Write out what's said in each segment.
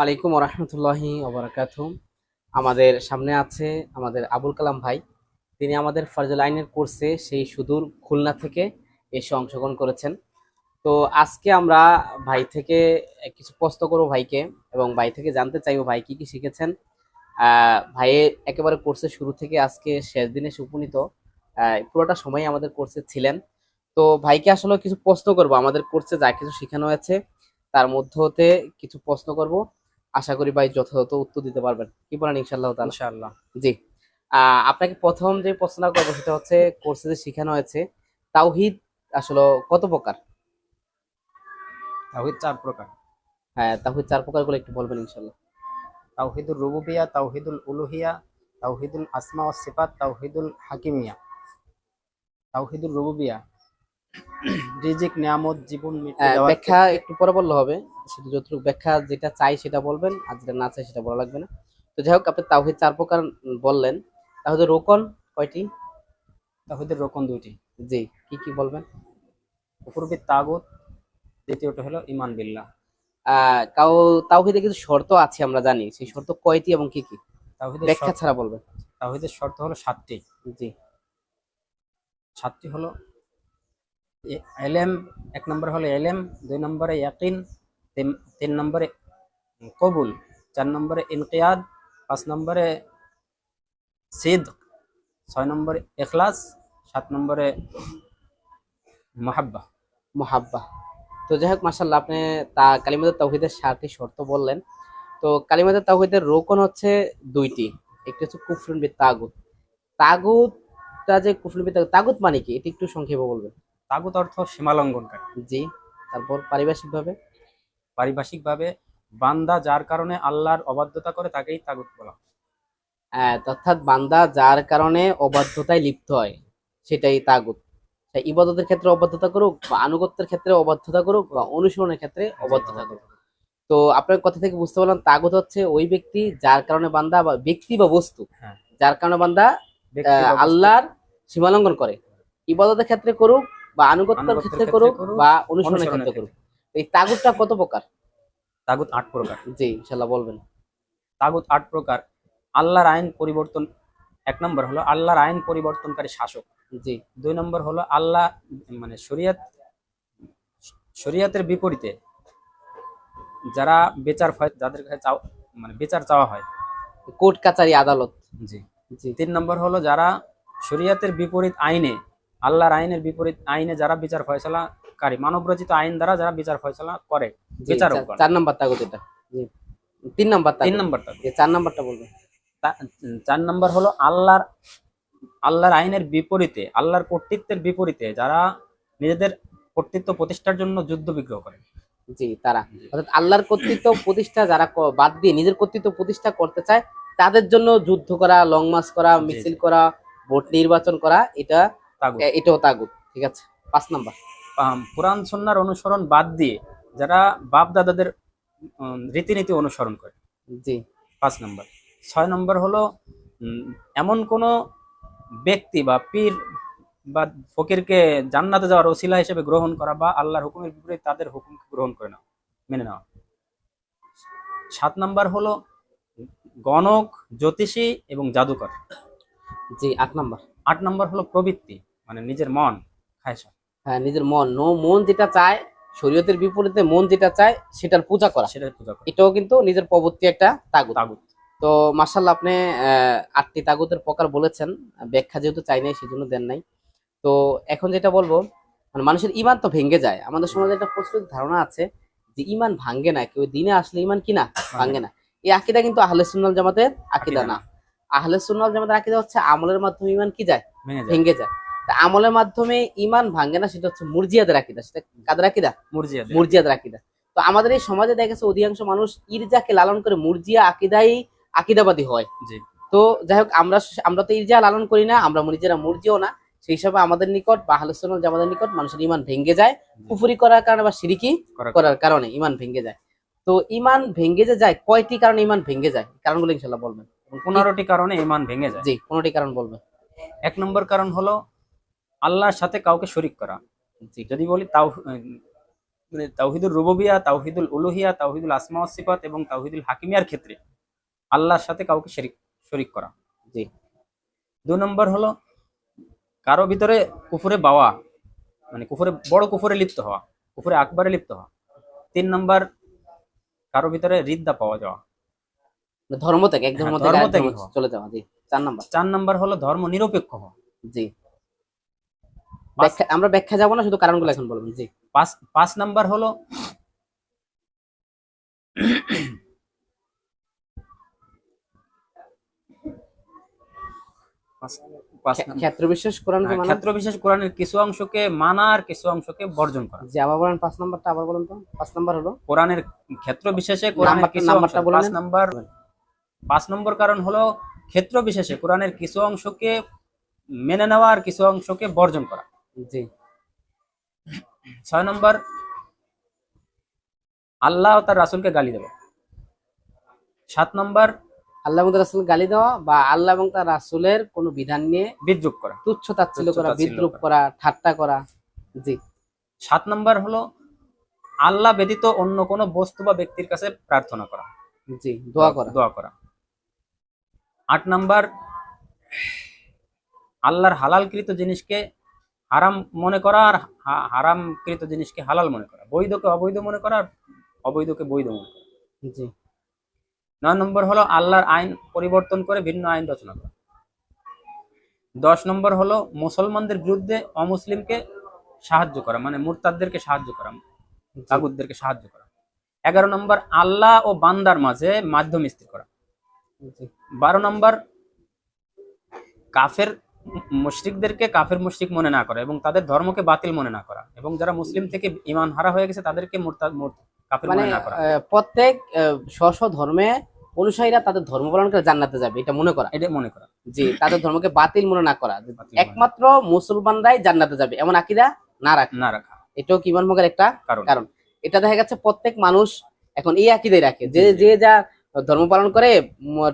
আলাইকুম রহমতুল্লাহি আমাদের সামনে আছে আমাদের আবুল কালাম ভাই। তিনি আমাদের ফারজুল আইনের কোর্সে সেই সুদূর খুলনা থেকে এসে অংশগ্রহণ করেছেন। তো আজকে আমরা ভাই থেকে কিছু প্রশ্ন করব ভাইকে এবং ভাই থেকে জানতে চাইব ভাই কি কি শিখেছেন। আহ ভাই একেবারে কোর্সের শুরু থেকে আজকে শেষ দিনে এসে উপনীত পুরোটা সময় আমাদের কোর্সে ছিলেন। তো ভাইকে আসলে কিছু প্রশ্ন করব আমাদের কোর্সে যা কিছু শেখানো হয়েছে তার মধ্য হতে কিছু প্রশ্ন করব। আশা করি ভাই যথাযথ উত্তর দিতে পারবেন। কি বলেন ইনশাল্লাহ তাআলা ইনশাআল্লাহ। জি। আহ, আপনাকে প্রথম যে প্রশ্ন করব সেটা হচ্ছে কোর্সে যে শেখানো হয়েছে তাওহিদ আসলে কত প্রকার? তাওহিদ চার প্রকার। হ্যাঁ তাওহিদ চার প্রকারগুলো একটু বলবেন ইনশাল্লাহ তাওহিদুল রুবুবিয়া তাওহিদুল উলুহিয়া তাওহিদুল আসমা ও সিফাত তাওহিদুল হাকিমিয়া। তাওহিদুল রুবুবিয়া। রিজিক নিয়ামত জীবন দেওয়ার ব্যাখ্যা একটু পরে বললে হবে। শুধু যতটুকু ব্যাখ্যা যেটা চাই সেটা বলবেন আর যেটা না চাই সেটা বলা লাগবে না। তো যাই হোক আপনি তাওহিদ চার প্রকার বললেন। তাহলে রোকন কয়টি? তাওহিদের রোকন দুইটি। জি কি কি বলবেন? কুফুরবি তাগুত দ্বিতীয়টা হলো ইমান বিল্লাহ। কাউ তাওহিদে কিছু শর্ত আছে আমরা জানি। সেই শর্ত কয়টি এবং কি কি? তাওহিদের ব্যাখ্যা ছাড়া বলবেন। তাওহিদের শর্ত হলো সাতটি। জি। সাতটি হলো এলেম এক নম্বর হলো এলেম দুই নম্বরে ইয়াকিন তিন তিন নম্বরে কবুল চার নম্বরে ইনকিয়াদ পাঁচ নম্বরে সিদ ছয় নম্বরে এখলাস সাত নম্বরে মাহাব্বা। মোহাব্বা। তো যাই হোক মাসাল্লাহ আপনি তা কালিমাদের তাওহিদের সাতটি শর্ত বললেন। তো কালিমাদের তাওহিদের রোকন হচ্ছে দুইটি। একটি হচ্ছে কুফরুন বি তাগুত তাগুতটা যে কুফরুন বি তাগুত তাগুত মানে কি? এটি একটু সংক্ষেপে বলবেন। তাগুত অর্থ সীমালঙ্ঘনকারী। জি তারপর পারিভাষিকভাবে পারিভাষিকভাবে বান্দা যার কারণে আল্লাহর অবাধ্যতা করে তাকেই তাগুত বলা হয়। অর্থাৎ বান্দা যার কারণে অবাধ্যতায় লিপ্ত হয় সেটাই তাগুত। সে ইবাদতের ক্ষেত্রে অবাধ্যতা করুক বা আনুগত্যের ক্ষেত্রে অবাধ্যতা করুক বা অনুসরণের ক্ষেত্রে অবাধ্যতা করুক। তো আপনার কথা থেকে বুঝতে পারলাম তাগুত হচ্ছে ওই ব্যক্তি যার কারণে বান্দা বা ব্যক্তি বা বস্তু হ্যাঁ। যার কারণে বান্দা আল্লাহর সীমালঙ্ঘন করে। ইবাদতের ক্ষেত্রে করুক বা আনুগত্যের ক্ষেত্রে করুক বা অনুসরণের ক্ষেত্রে করুক। এই তাগুতটা কত প্রকার? তাগুত আট প্রকার। জি ইনশাল্লাহ বলবেন। তাগুত আট প্রকার। আল্লাহর আইন পরিবর্তন এক নম্বর হলো আল্লাহর আইন পরিবর্তনকারী শাসক। জি। দুই নম্বর হলো আল্লাহ মানে শরিয়ত শরিয়তের বিপরীতে যারা বিচার হয় যাদের কাছে মানে বিচার চাওয়া হয়। কোর্ট কাচারি আদালত। জি। জি। তিন নম্বর হলো যারা শরিয়তের বিপরীত আইনে আল্লাহর আইনের বিপরীত আইনে যারা বিচার ফয়সালাকারী মানবরচিত আইন দ্বারা যারা বিচার ফয়সালা করে জি, বিচারক চার- গণ। চার এটা। জি। তিন নাম্বার তিন নম্বরটা চার নম্বরটা বলবেন। তা- চার নম্বর হলো আল্লাহর আল্লাহর আইনের বিপরীতে আল্লাহর কর্তৃত্বের বিপরীতে যারা নিজেদের কর্তৃত্ব প্রতিষ্ঠার জন্য যুদ্ধ বিগ্রহ করে। জি তারা। অর্থাৎ আল্লাহর কর্তৃত্ব প্রতিষ্ঠা যারা বাদ দিয়ে নিজের কর্তৃত্ব প্রতিষ্ঠা করতে চায় তাদের জন্য যুদ্ধ করা লং মার্চ করা মিছিল করা ভোট নির্বাচন করা এটা এটাও তাগুত ঠিক আছে? পাঁচ নাম্বার। কোরআন সন্ন্যার অনুসরণ বাদ দিয়ে যারা বাপ দাদাদের রীতিনীতি অনুসরণ করে। জি। পাঁচ নম্বর। ছয় নম্বর হলো উম, এমন কোনো ব্যক্তি বা পীর বা ফকিরকে জান্নাতে যাওয়ার ওসিলা হিসেবে গ্রহণ করা বা আল্লাহর হুকুমের বিপরীত তাদের হুকুম গ্রহণ করে নেওয়া মেনে নেওয়া সাত নম্বর হলো গণক জ্যোতিষী এবং জাদুকর। জি আট নাম্বার। আট নম্বর হলো প্রবৃত্তি মানে নিজের মন খায়সা হ্যাঁ নিজের মন নো মন যেটা চায় শরীয়তের বিপরীতে মন যেটা চায় সেটার পূজা করা। সেটার পূজা করে। এটাও কিন্তু নিজের প্রবৃত্তি একটা তাগুত। তাগুত। তো মার্শাল্লাহ আপনি আহ, আটটি তাগুতের প্রকার বলেছেন ব্যাখ্যা যেহেতু চাই নাই সেজন্য দেন নাই। তো এখন যেটা বলব মানে মানুষের ইমান তো ভেঙে যায়। আমাদের সমাজে একটা প্রচলিত ধারণা আছে যে ইমান ভাঙ্গে না কেউ দিনে আসলে ইমান কি না? ভাঙ্গে না। এই আকিদা কিন্তু আহলে সুন্নাল জামাতের আকিদা না। আহলে সুন্নাল জামাতের আকিদা হচ্ছে আমলের মাধ্যমে ইমান কি যায়? ভেঙে যায়। আমলের মাধ্যমে ইমান ভাঙ্গে না সেটা হচ্ছে মুরজিয়াদের আকিদা। সেটা কাদের আকিদা। মুরজিয়াদের। আকিদা। তো আমাদের এই সমাজে দেখা গেছে অধিকাংশ মানুষ ইরজাকে লালন করে মুরজিয়া আকিদাই আকিদাবাদী হয়। তো যাই হোক আমরা আমরা তো ইরজা লালন করি না আমরা নিজেরা মুরজিও না। সেই হিসাবে আমাদের নিকট বা হালুসুল জামাদের নিকট মানুষের ইমান ভেঙে যায়। কুফুরি করার কারণে বা সিরিকি করার কারণে ইমান ভেঙে যায়। তো ইমান ভেঙে যে যায় কয়টি কারণে ইমান ভেঙে যায়? কারণগুলো ইনশাল্লাহ বলবেন। পনেরোটি কারণে ইমান ভেঙে যায়। জি পনেরোটি কারণ বলবে এক নম্বর কারণ হলো আল্লাহর সাথে কাউকে শরিক করা। যদি বলি তাও মানে তাওহিদুল রুবুবিয়া তাওহিদুল উলুহিয়া তাওহিদুল আসমা সিফাত এবং তাওহিদুল হাকিমিয়ার ক্ষেত্রে আল্লাহর সাথে কাউকে শরিক শরিক করা। জি। দুই নম্বর হলো কারও ভিতরে কুফুরে বাওয়া মানে কুফুরে বড় কুফুরে লিপ্ত হওয়া কুফুরে আকবারে লিপ্ত হওয়া। তিন নম্বর কারও ভিতরে রিদ্দা পাওয়া যাওয়া। ধর্ম থেকে এক ধর্ম হ্যাঁ, থেকে ধর্ম থেকে চলে যাওয়া জি। চার নম্বর। চার নম্বর হলো ধর্ম নিরপেক্ষ হওয়া। জি। আমরা ব্যাখ্যা যাব না শুধু কারণগুলো এখন বলবেন জি। পাঁচ পাঁচ নাম্বার হলো পাঁচ- পাঁচ ক্ষে- নাম্বার- ক্ষেত্র বিশেষ ক্ষেত্র বিশেষ কোরআনের কিছু অংশকে মানা আর কিছু অংশকে বর্জন করা। জি আবার বলেন পাঁচ নাম্বারটা আবার বলেন তো। পাঁচ নাম্বার হলো? কোরআনের ক্ষেত্র বিশেষে কোরআনের কিছু নাম্বারটা বলে পাঁচ নাম্বার পাঁচ নম্বর কারণ হলো ক্ষেত্র বিশেষে কোরআনের কিছু অংশকে মেনে নেওয়া আর কিছু অংশকে বর্জন করা। জি। ছয় নম্বর আল্লাহ তার রাসুলকে গালি দেওয়া সাত নম্বর আল্লাহ রাসুল গালি দেওয়া বা আল্লাহ এবং তার রাসূলের কোনো বিধান নিয়ে বিদ্রুপ করা। তুচ্ছ তাচ্ছিল্য তুচ্ছ করা বিদ্রুপ করা। ঠাট্টা করা। জি। সাত নম্বর হলো আল্লাহ ব্যতীত অন্য কোনো বস্তু বা ব্যক্তির কাছে প্রার্থনা করা। জি দোয়া করা। দোয়া করা। আট নাম্বার আল্লাহর হালালকৃত জিনিসকে হারাম মনে করা আর হারামকৃত জিনিসকে হালাল মনে করা। বৈধকে অবৈধ মনে করা আর অবৈধকে বৈধ মনে করা। জি। নয় নম্বর হলো আল্লাহর আইন পরিবর্তন করে ভিন্ন আইন রচনা করা। দশ নম্বর হলো মুসলমানদের বিরুদ্ধে অমুসলিমকে সাহায্য করা মানে মুরতাদদেরকে সাহায্য করা তাগুদদেরকে সাহায্য করা। এগারো নম্বর আল্লাহ ও বান্দার মাঝে মাধ্যম স্থির করা। বারো নম্বর কাফের মুশরিকদেরকে কাফের মুশরিক মনে না করা এবং তাদের ধর্মকে বাতিল মনে না করা এবং যারা মুসলিম থেকে ইমান হারা হয়ে গেছে তাদেরকে কাফের মানে না করা। প্রত্যেক স্ব ধর্মে অনুসারীরা তাদের ধর্ম পালন করে জান্নাতে যাবে এটা মনে করা। এটা মনে করা। জি তাদের ধর্মকে বাতিল মনে না করা একমাত্র মুসলমানরাই জান্নাতে যাবে এমন আকিদা না রাখা। না রাখা। এটাও কি ইমান ভঙ্গের একটা কারণ। এটা দেখা যাচ্ছে প্রত্যেক মানুষ এখন এই আকিদাই রাখে যে। যে যা ধর্ম পালন করে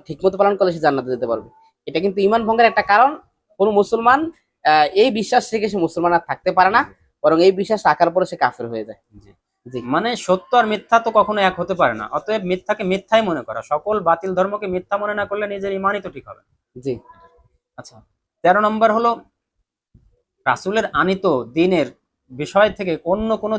ঠিক মতো পালন করলে সে জান্নাতে যেতে পারবে। এটা কিন্তু ইমান ভঙ্গের একটা কারণ। কোন মুসলমান আহ, এই বিশ্বাস রেখে সে মুসলমান আর থাকতে পারে না বরং এই বিশ্বাস রাখার পরে সে কাফের হয়ে যায়। মানে সত্য আর মিথ্যা তো কখনো এক হতে পারে না। অতএব মিথ্যাকে মিথ্যাই মনে করা। সকল বাতিল ধর্মকে মিথ্যা মনে না করলে নিজের ইমানই তো ঠিক হবে। জি। আচ্ছা তেরো নম্বর হলো রাসূলের আনিত দিনের বিষয় থেকে অন্য কোনো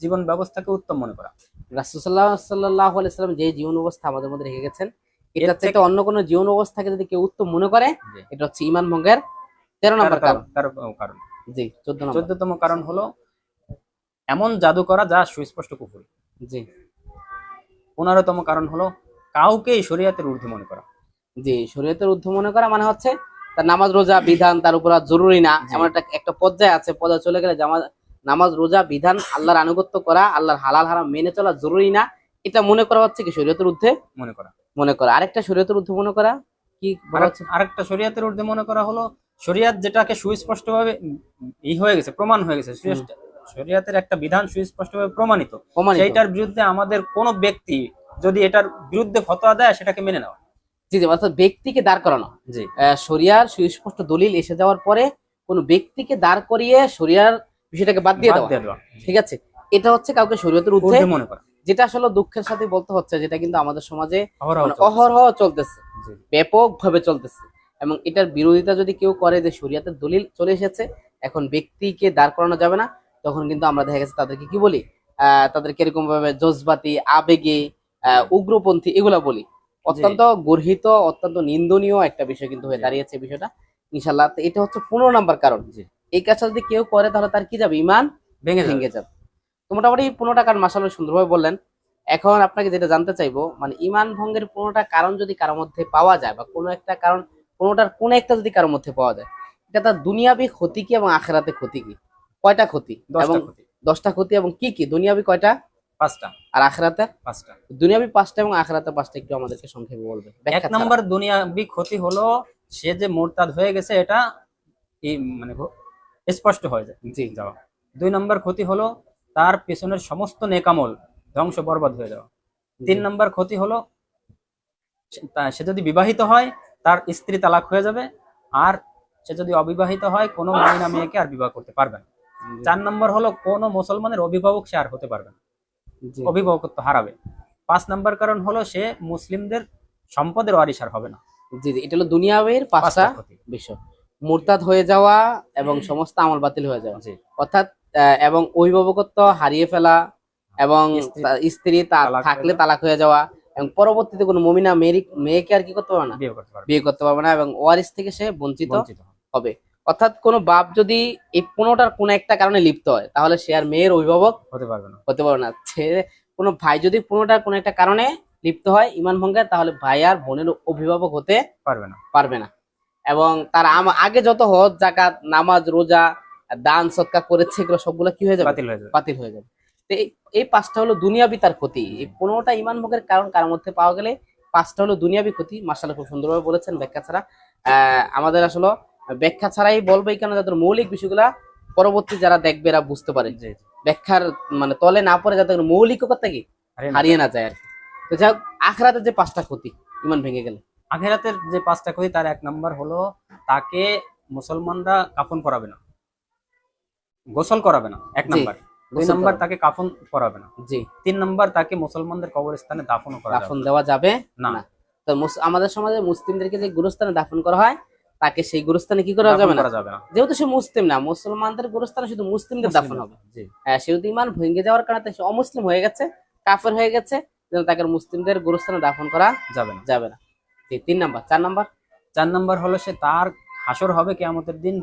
জীবন ব্যবস্থাকে উত্তম মনে করা। রাসুসাল্লাহ সাল্লাহ আলাইসাল্লাম যে জীবন ব্যবস্থা আমাদের মধ্যে রেখে গেছেন এটা থেকে অন্য কোনো জীবন ব্যবস্থাকে যদি কেউ উত্তম মনে করে এটা হচ্ছে ইমান ভঙ্গের তেরো নম্বর কারণ কারণ। জি চোদ্দ চোদ্দতম কারণ হলো এমন জাদু করা যা সুস্পষ্ট কুফুরি। জি। পনেরোতম কারণ হলো কাউকে শরীয়তের ঊর্ধ্বে মনে করা। জি শরীয়তের ঊর্ধ্ব মনে করা মানে হচ্ছে তার নামাজ রোজা বিধান তার উপর জরুরি না। এমন একটা একটা পর্যায়ে আছে পর্যায়ে চলে গেলে জামা নামাজ রোজা বিধান আল্লাহর আনুগত্য করা আল্লাহর হালাল হারাম মেনে চলা জরুরি না। এটা মনে করা হচ্ছে কি শরীয়তের ঊর্ধ্বে? মনে করা। মনে করা। আরেকটা শরীয়তের ঊর্ধ্বে মনে করা কি আরেকটা শরীয়তের ঊর্ধ্বে মনে করা হলো শরীয়ত যেটাকে সুস্পষ্টভাবে ই হয়ে গেছে প্রমাণ হয়ে গেছে শরীয়তের একটা বিধান সুস্পষ্টভাবে প্রমাণিত। সেইটার বিরুদ্ধে আমাদের কোন ব্যক্তি যদি এটার বিরুদ্ধে ফতোয়া দেয় সেটাকে মেনে নেওয়া। জি জি অর্থাৎ ব্যক্তিকে দাঁড় করানো। জি। শরিয়ার সুস্পষ্ট দলিল এসে যাওয়ার পরে কোন ব্যক্তিকে দাঁড় করিয়ে শরিয়ার বিষয়টাকে বাদ দিয়ে দেওয়া। ঠিক আছে? এটা হচ্ছে কাউকে শরীয়তের ঊর্ধ্বে মনে করা। যেটা আসলে দুঃখের সাথে বলতে হচ্ছে যেটা কিন্তু আমাদের সমাজে অহরহ মানে চলতেছে। অহরহ চলতেছে। ব্যাপক ভাবে চলতেছে। এবং এটার বিরোধিতা যদি কেউ করে যে শরিয়াতের দলিল চলে এসেছে এখন ব্যক্তিকে দাঁড় করানো যাবে না। তখন কিন্তু আমরা দেখা গেছে তাদেরকে কি বলি? আহ তাদেরকে এরকম ভাবে জজবাতি আবেগে উগ্রপন্থী এগুলা বলি। অত্যন্ত গর্হিত অত্যন্ত নিন্দনীয় একটা বিষয় কিন্তু হয়ে দাঁড়িয়েছে বিষয়টা ইনশাল্লাহ তো এটা হচ্ছে পনেরো নাম্বার কারণ। এই কাজটা যদি কেউ করে তাহলে তার কি যাবে? ইমান ভেঙে ভেঙে যাবে। তো মোটামুটি পনেরোটা কারণ মাসাল সুন্দরভাবে বললেন। এখন আপনাকে যেটা জানতে চাইব মানে ইমান ভঙ্গের পনেরোটা কারণ যদি কারোর মধ্যে পাওয়া যায় বা কোনো একটা কারণ কোনোটার কোনো একটা যদি কারোর মধ্যে পাওয়া যায় এটা তার দুনিয়াবি ক্ষতি কি এবং আখেরাতে ক্ষতি কি? কয়টা ক্ষতি? এবং দশটা ক্ষতি এবং কি কি? দুনিয়াবি কয়টা? পাঁচটা। আর আখেরাতে? পাঁচটা। দুনিয়াবি পাঁচটা এবং আখেরাতে পাঁচটা একটু আমাদেরকে সংক্ষেপে বলবে। এক নম্বর দুনিয়াবি ক্ষতি হলো সে যে মোরতাদ হয়ে গেছে এটা মানে স্পষ্ট হয়ে যায়। জি। যাওয়া। দুই নম্বর ক্ষতি হলো তার পেছনের সমস্ত নেকামল ধ্বংস বরবাদ হয়ে যাওয়া। তিন নম্বর ক্ষতি হলো সে- তা- সে যদি বিবাহিত হয় তার স্ত্রী তালাক হয়ে যাবে। আর সে যদি অবিবাহিত হয় কোনো মহিলা মেয়েকে আর বিবাহ করতে পারবে না। চার নম্বর হলো কোনো মুসলমানের অভিভাবক সে আর হতে পারবে না। অভিভাবকত্ব হারাবে। পাঁচ নম্বর কারণ হলো সে মুসলিমদের সম্পদের ওয়ারিসার হবে না। জি জি, এটা হলো দুনিয়াবের পাঁচটা বিষয়। মুরতাদ হয়ে যাওয়া এবং সমস্ত আমল বাতিল হয়ে যাওয়া। অর্থাৎ এবং অভিভাবকত্ব হারিয়ে ফেলা এবং স্ত্রী- থাকলে তালাক হয়ে যাওয়া এবং পরবর্তীতে কোনো মমিনা মেয়েকে আর কি করতে পারবে না? বিয়ে করতে পারবে বিয়ে করতে পারবে না এবং ওয়ারিস থেকে সে বঞ্চিত হবে। অর্থাৎ কোনো বাপ যদি এই পনেরোটার কোনো একটা কারণে লিপ্ত হয় তাহলে সে আর মেয়ের অভিভাবক হতে পারবে না। হতে পারবে না। সে কোনো ভাই যদি পনেরোটার কোনো একটা কারণে লিপ্ত হয় ইমান ভঙ্গে তাহলে ভাই আর বোনের অভিভাবক হতে পারবে না। পারবে না। এবং তার আগে যত হজ জাকাত নামাজ রোজা দান সৎকার করেছে এগুলো সবগুলো কি হয়ে যাবে? বাতিল হয়ে যাবে। বাতিল হয়ে যাবে। তো এই এই পাঁচটা হলো দুনিয়াবি তার ক্ষতি। এই পনেরোটা ইমান ভোগের কারণ কার মধ্যে পাওয়া গেলে পাঁচটা হলো দুনিয়াবি ক্ষতি। মাসাল খুব সুন্দরভাবে বলেছেন ব্যাখ্যা ছাড়া। আহ, আমাদের আসলে ব্যাখ্যা ছাড়াই বলব এই কারণে যাদের মৌলিক বিষয়গুলা পরবর্তী যারা দেখবে এরা বুঝতে পারে। ব্যাখ্যার মানে তলে না পড়ে যাতে মৌলিকতা কি? হারিয়ে না যায়। আর কি। তো যাই হোক আখরাতের যে পাঁচটা ক্ষতি ইমান ভেঙে গেলে। আখেরাতের যে পাঁচটা ক্ষতি তার এক নম্বর হলো তাকে মুসলমানরা কাফন করাবে না। গোসল করাবে না এক নাম্বার। দুই নাম্বার করাবে। তাকে কাফন পরাবে না। জি। তিন নাম্বার তাকে মুসলমানদের কবরস্থানে দাফন করা দাফন দেওয়া যাবে না। না। তো আমাদের সমাজে মুসলিমদেরকে যে গুরুস্থানে দাফন করা হয় তাকে সেই গুরুস্থানে কি করা যাবে না? যেহেতু সে মুসলিম না মুসলমানদের গুরুস্থানে শুধু মুসলিমদের দাফন হবে। হ্যাঁ সেহেতু ইমান ভেঙে যাওয়ার কারণে সে অমুসলিম হয়ে গেছে কাফের হয়ে গেছে যেন তাকে মুসলিমদের গুরুস্থানে দাফন করা যাবে না। যাবে না। তিন নাম্বার। চার নাম্বার? চার নাম্বার হলো সে তার হাসর হবে কেয়ামতের দিন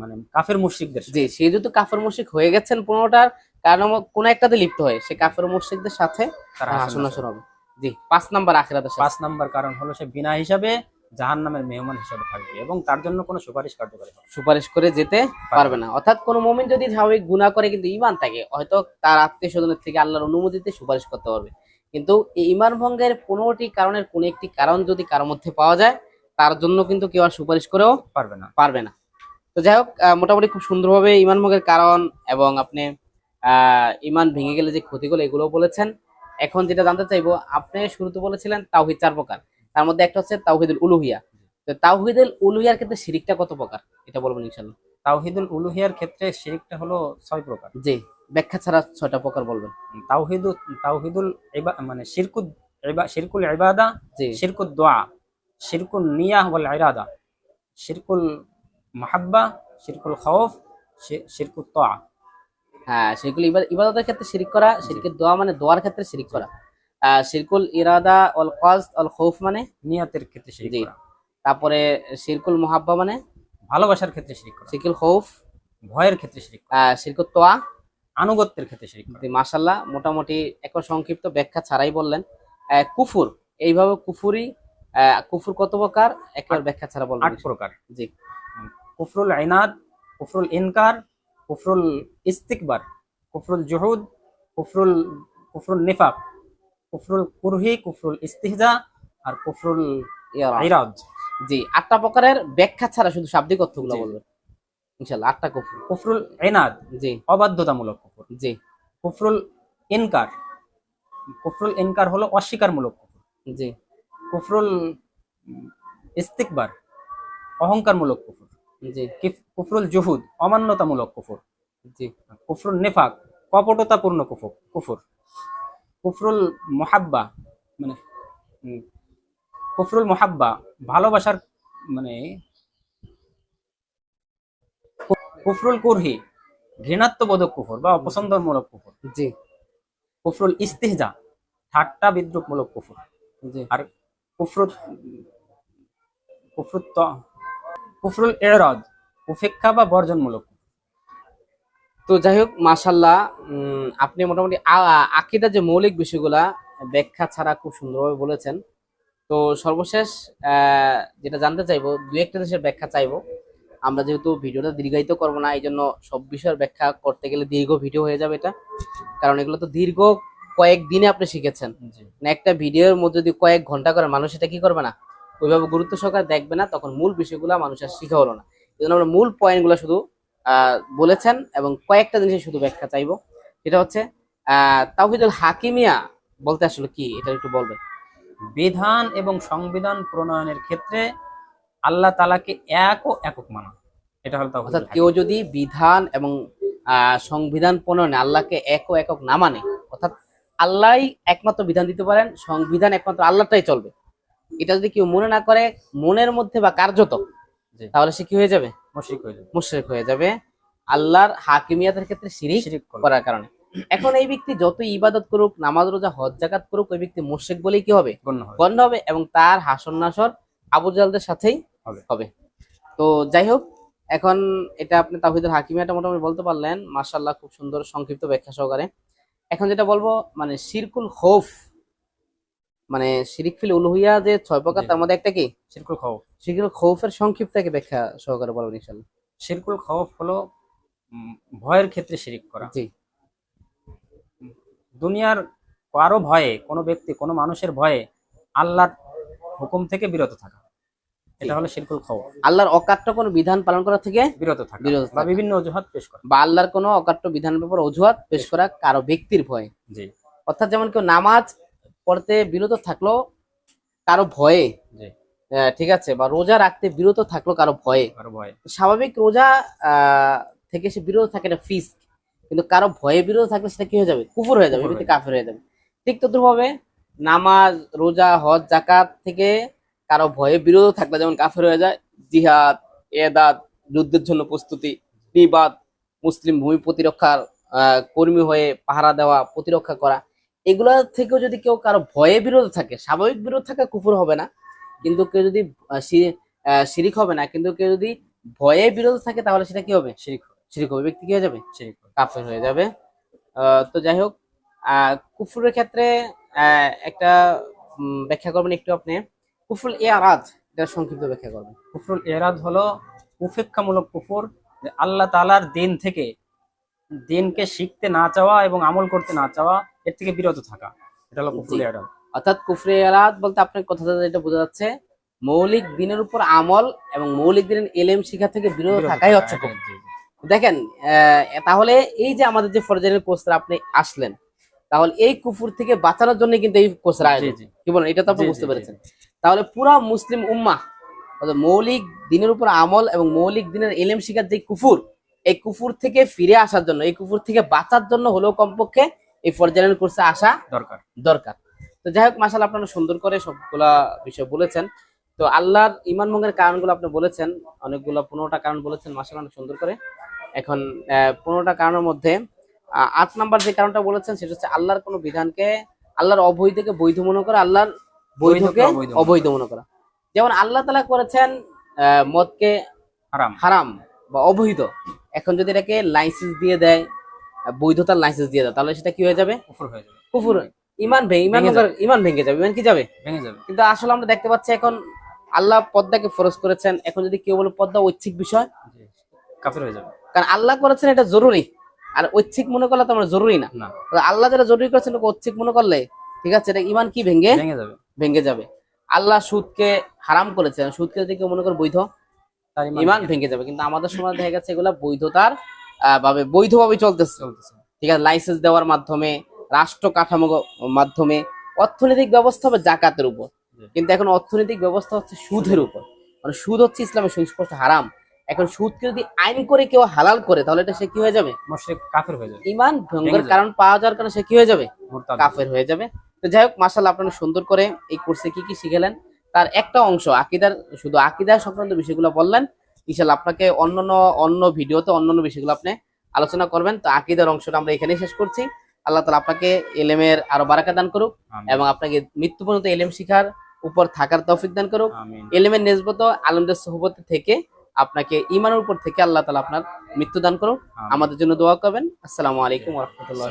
মানে কাফের মুশরিকদের। জি সে যেহেতু কাফের মুশিক হয়ে গেছেন পনেরোটার কারণ কোনো একটাতে লিপ্ত হয় সে কাফের মুশিকদের সাথে তার হাসন হাসর হবে। জি পাঁচ নাম্বার আখেরাতের সাথে পাঁচ নাম্বার কারণ হলো সে বিনা হিসাবে জাহান নামের মেহমান হিসাবে থাকবে এবং তার জন্য কোনো সুপারিশ কার্যকরী হবে সুপারিশ করে যেতে পারবে না। অর্থাৎ কোনো মমিন যদি স্বাভাবিক গুণা করে কিন্তু ইমান থাকে হয়তো তার আত্মীয় স্বজনের থেকে আল্লাহর অনুমতিতে সুপারিশ করতে পারবে। কিন্তু এই ইমান ভঙ্গের পনেরোটি কারণের কোনো একটি কারণ যদি কারোর মধ্যে পাওয়া যায় তার জন্য কিন্তু কেউ আর সুপারিশ করেও পারবে না। পারবে না। তো যাই হোক মোটামুটি খুব সুন্দরভাবে ইমান ভঙ্গের কারণ এবং আপনি আহ ইমান ভেঙে গেলে যে ক্ষতিগুলো এগুলো বলেছেন। এখন যেটা জানতে চাইব আপনি শুরুতে বলেছিলেন তাওহিদ চার প্রকার। তার মধ্যে একটা হচ্ছে তাওহিদুল উলুহিয়া। তো তাওহিদুল উলুহিয়ার ক্ষেত্রে শিরিকটা কত প্রকার? এটা বলবেন ইনশাল্লাহ তাওহিদুল উলুহিয়ার ক্ষেত্রে শিরিকটা হলো ছয় প্রকার। জি ব্যাখ্যা ছাড়া ছয়টা প্রকার বলবেন। তাওহিদু তাওহিদুল মানে শিরকুদ শিরকুল ইবাদা জি। শিরকুল দোয়া শিরকুল নিয়াহ ওয়াল ইরাদা শিরকুল মাহাব্বা শিরকুল খাউফ শি- শিরকুল তোয়া হ্যাঁ ইবাদ- ইবাদতের ক্ষেত্রে শিরিক করা শিরকের দোয়া মানে দোয়ার ক্ষেত্রে শিরিক করা। শিরকুল ইরাদা অল কস্ট অল খৌফ মানে? নিয়াতের ক্ষেত্রে শিরিক। করা। তারপরে শিরকুল মোহাব্বা মানে? ভালোবাসার ক্ষেত্রে শিরিক করা। শিরকুল খৌফ। ভয়ের ক্ষেত্রে শিরিক শিরকুল তোয়া। আনুগত্যের ক্ষেত্রে শিরিক মাসাল্লাহ মোটামুটি এক সংক্ষিপ্ত ব্যাখ্যা ছাড়াই বললেন। কুফুর। এইভাবে কুফুরি কুফুর কত প্রকার? একবার ব্যাখ্যা ছাড়া বলবেন আট প্রকার। জি। কুফরুল আইনাদ কুফরুল ইনকার কুফরুল ইস্তিকবার কুফরুল জুহুদ কুফরুল কুফরুল নিফাক। কুফরুল কুরহি কুফরুল ইস্তিহজা আর কুফরুল। ইরাদ। জি আটটা প্রকারের ব্যাখ্যা ছাড়া শুধু শাব্দিক অর্থগুলো। বলবেন। ইনশাল্লাহ আটটা কুফুর কুফরুল ইনাদ। জি। অবাধ্যতামূলক কুফর জি। কুফরুল ইনকার। কুফরুল ইনকার হলো অস্বীকারমূলক কুফর জি। কুফরুল ইস্তিকবার অহংকারমূলক কুফর জি। কিফ- কুফরুল জুহুদ অমান্যতামূলক কুফর জি। কুফরুল নেফাক কপটতাপূর্ণ কুফর কুফর। কুফরুল মোহাব্বা মানে কুফরুল মোহাব্বা ভালোবাসার মানে কুফরুল কুরহি ঘৃণাত্মবোধক কুফর বা অপছন্দমূলক কুফর। জি। কুফরুল ইস্তিহজা ঠাট্টা বিদ্রুপমূলক কুফর। জি। আর কুফরুত কুফরুত কুফরুল এরাদ উপেক্ষা বা বর্জনমূলক। তো যাই হোক মাসাল্লাহ আপনি মোটামুটি আ- আকিদার যে মৌলিক বিষয়গুলা ব্যাখ্যা ছাড়া খুব সুন্দরভাবে বলেছেন। তো সর্বশেষ আহ, যেটা জানতে চাইব দু একটা দেশের ব্যাখ্যা চাইব। আমরা যেহেতু ভিডিওটা দীর্ঘায়িত করব না এই জন্য সব বিষয়ের ব্যাখ্যা করতে গেলে দীর্ঘ ভিডিও হয়ে যাবে এটা। কারণ এগুলো তো দীর্ঘ কয়েক দিনে আপনি শিখেছেন। মানে একটা ভিডিওর মধ্যে যদি কয়েক ঘণ্টা করে মানুষ এটা কি করবে না? ওইভাবে গুরুত্ব সহকারে দেখবে না তখন মূল বিষয়গুলো মানুষের শিখা হলো না। এই জন্য আমরা মূল পয়েন্টগুলো শুধু বলেছেন এবং কয়েকটা জিনিসের শুধু ব্যাখ্যা চাইব। সেটা হচ্ছে তাওহিদুল হাকিমিয়া বলতে আসলে কি? এটা একটু বলবেন। বিধান এবং সংবিধান প্রণয়নের ক্ষেত্রে আল্লাহ তালাকে এক ও একক মানা। এটা হলো অর্থাৎ কেউ যদি বিধান এবং আহ, সংবিধান প্রণয়নে আল্লাহকে এক ও একক না মানে অর্থাৎ আল্লাহই একমাত্র বিধান দিতে পারেন সংবিধান একমাত্র আল্লাহটাই চলবে। এটা যদি কেউ মনে না করে মনের মধ্যে বা কার্যত। তাহলে সে কি হয়ে যাবে? মুশরিক হয়ে যাবে। আল্লাহর হাকিমিয়াতের ক্ষেত্রে শিরিক করার কারণে। এখন এই ব্যক্তি যত ইবাদত করুক নামাজ রোজা হজ জাকাত করুক ওই ব্যক্তি মুশরিক বলেই কি হবে? গণ্য হবে। হবে এবং তার হাসন নাসর আবু জালদের সাথেই হবে। হবে। তো যাই হোক এখন এটা আপনি তাহিদুল হাকিমিয়াটা মোটামুটি বলতে পারলেন। মার্শাল্লাহ খুব সুন্দর সংক্ষিপ্ত ব্যাখ্যা সহকারে। এখন যেটা বলব মানে শিরকুল খৌফ মানে শিরিক ফিল উলুহিয়া যে ছয় প্রকার তার মধ্যে একটা কি? শিরকুল খওফ। শিরকুল খৌফের সংক্ষিপ্ত একটা ব্যাখ্যা সহকারে বলবেন ইনশাল্লাহ শিরকুল খওফ হলো ভয়ের ক্ষেত্রে শিরিক করা। জি। দুনিয়ার কারও ভয়ে কোনো ব্যক্তি কোনো মানুষের ভয়ে আল্লাহর হুকুম থেকে বিরত থাকা। এটা হলো শিরকুল খওফ। আল্লাহর অকাট্য কোনো বিধান পালন করা থেকে বিরত থাকা বিরত বা। বিভিন্ন অজুহাত পেশ করা। বা আল্লাহর কোনো অকাট্য বিধানের ব্যাপার অজুহাত পেশ করা কারও ব্যক্তির ভয়ে। জি। অর্থাৎ যেমন কেউ নামাজ পড়তে বিরত থাকল কারও ভয়ে। ঠিক আছে বা রোজা রাখতে বিরত থাকল কারও ভয়ে। স্বাভাবিক রোজা থেকে সে বিরত থাকে না ফিস কিন্তু কারও ভয়ে বিরত থাকলে সেটা কি হয়ে যাবে? কুফর হয়ে যাবে কুফর হয়ে যাবে। ঠিক তদ্রুপভাবে নামাজ রোজা হজ জাকাত থেকে কারও ভয়ে বিরত থাকলে যেমন কাফের হয়ে যায় জিহাদ এদাদ যুদ্ধের জন্য প্রস্তুতি বিবাদ মুসলিম ভূমি প্রতিরক্ষার আহ, কর্মী হয়ে পাহারা দেওয়া প্রতিরক্ষা করা এগুলা থেকেও যদি কেউ কারও ভয়ে বিরোধ থাকে, স্বাভাবিক বিরোধ থাকা কুফর হবে না। কিন্তু কেউ যদি শিরিক হবে না, কিন্তু কেউ যদি ভয়ে বিরত থাকে, তাহলে সেটা কি হবে? শিরিক শিরিক হবে। ব্যক্তি কি হয়ে যাবে? শিরিক। কাফের হয়ে যাবে। তো যাই হোক কুফুরের ক্ষেত্রে একটা ব্যাখ্যা করবেন একটু আপনি। কুফুল এ আরাজ এটা সংক্ষিপ্ত ব্যাখ্যা করবেন। কুফুল এ এরাদ হলো উপেক্ষামূলক কুফুর আল্লাহ তালার দিন থেকে দিনকে শিখতে না চাওয়া এবং আমল করতে না চাওয়া এর থেকে বিরত থাকা এটা হলো কুফরুল জি। অর্থাৎ কুফরে আরাদ বলতে আপনার কথা যেটা বোঝা যাচ্ছে মৌলিক দিনের উপর আমল এবং মৌলিক দিনের এলেম শিখা থেকে বিরত থাকাই থাকা, হচ্ছে কুফর। জি। দেখেন তাহলে এই যে আমাদের যে ফরজানের কোর্সটা আপনি আসলেন তাহলে এই কুফুর থেকে বাঁচানোর জন্য কিন্তু এই কোর্সের কি বলেন এটা তো আপনি বুঝতে। পেরেছেন তাহলে পুরা মুসলিম উম্মাহ অর্থাৎ মৌলিক দিনের উপর আমল এবং মৌলিক দিনের এলেম শিখার যে কুফুর এই কুফুর থেকে ফিরে আসার জন্য এই কুফুর থেকে বাঁচার জন্য হলেও কমপক্ষে এই ফরজানের কোর্সে আসা দরকার। দরকার। তো যাই হোক মাসাল আপনারা সুন্দর করে সবগুলা বিষয় বলেছেন। তো আল্লাহর ইমান ভঙ্গের কারণগুলো আপনি বলেছেন অনেকগুলো পনেরোটা কারণ বলেছেন মাসাল অনেক সুন্দর করে। এখন পনেরোটা কারণের মধ্যে আট নাম্বার যে কারণটা বলেছেন সেটা হচ্ছে আল্লাহর কোনো বিধানকে আল্লাহর অবৈধকে বৈধ মনে করা আল্লাহর বৈধকে অবৈধ মনে করা। যেমন আল্লাহ তালা করেছেন আহ, মদকে হারাম। হারাম বা অবৈধ। এখন যদি এটাকে লাইসেন্স দিয়ে দেয় বৈধতার লাইসেন্স দিয়ে দেয় তাহলে সেটা কি হয়ে যাবে? কুফর হয়ে যাবে। কুফুর। ইমান ভেঙে ইমান ইমান ভেঙে যাবে ইমান কি যাবে? ভেঙে যাবে। কিন্তু আসলে আমরা দেখতে পাচ্ছি এখন আল্লাহ পদ্মাকে ফরজ করেছেন। এখন যদি কেউ বলে পদ্মা ঐচ্ছিক বিষয়। কাফের হয়ে যাবে। কারণ আল্লাহ করেছেন এটা জরুরি। আর ঐচ্ছিক মনে করলে তো আমরা জরুরি না। আল্লাহ যেটা জরুরি করেছেন ঐচ্ছিক মনে করলে ঠিক আছে এটা ইমান কি ভেঙে? ভেঙে যাবে। ভেঙে যাবে। আল্লাহ সুদকে হারাম করেছেন। সুদকে যদি কেউ মনে করে বৈধ ইমান ভেঙে যাবে। কিন্তু আমাদের সময় দেখা গেছে এগুলা বৈধতার ভাবে বৈধভাবে চলতেছে চলতেছে। ঠিক আছে লাইসেন্স দেওয়ার মাধ্যমে রাষ্ট্র কাঠামো মাধ্যমে অর্থনৈতিক ব্যবস্থা হবে জাকাতের উপর। কিন্তু এখন অর্থনৈতিক ব্যবস্থা হচ্ছে সুদের উপর। মানে সুদ হচ্ছে ইসলামের সুস্পষ্ট হারাম। এখন সুদকে যদি আইন করে কেউ হালাল করে তাহলে এটা সে কি হয়ে যাবে? কাফের হয়ে যাবে। ইমান ভঙ্গের কারণ পাওয়া যাওয়ার কারণে সে কি হয়ে যাবে? কাফের হয়ে যাবে। তো যাই হোক মাসাল আপনারা সুন্দর করে এই কোর্সে কি কি শিখেলেন তার একটা অংশ আকিদার শুধু আকিদার সংক্রান্ত বিষয়গুলো বললেন। ইনশাল্লাহ আপনাকে অন্যান্য অন্য ভিডিওতে অন্যান্য বিষয়গুলো আপনি আলোচনা করবেন। তো আকিদার অংশটা আমরা এখানেই শেষ করছি। আল্লাহ তালা আপনাকে এলেমের আরও বারাকা দান করুক এবং আপনাকে মৃত্যু পর্যন্ত এলেম শিখার উপর থাকার তৌফিক দান করুক। আমিন। এলেমের নেসবত আলমদের সহবত থেকে আপনাকে ইমানের উপর থেকে আল্লাহ তালা আপনার মৃত্যু দান করুক। আমাদের জন্য দোয়া করবেন। আসসালামু আলাইকুম রহমতুল্লাহ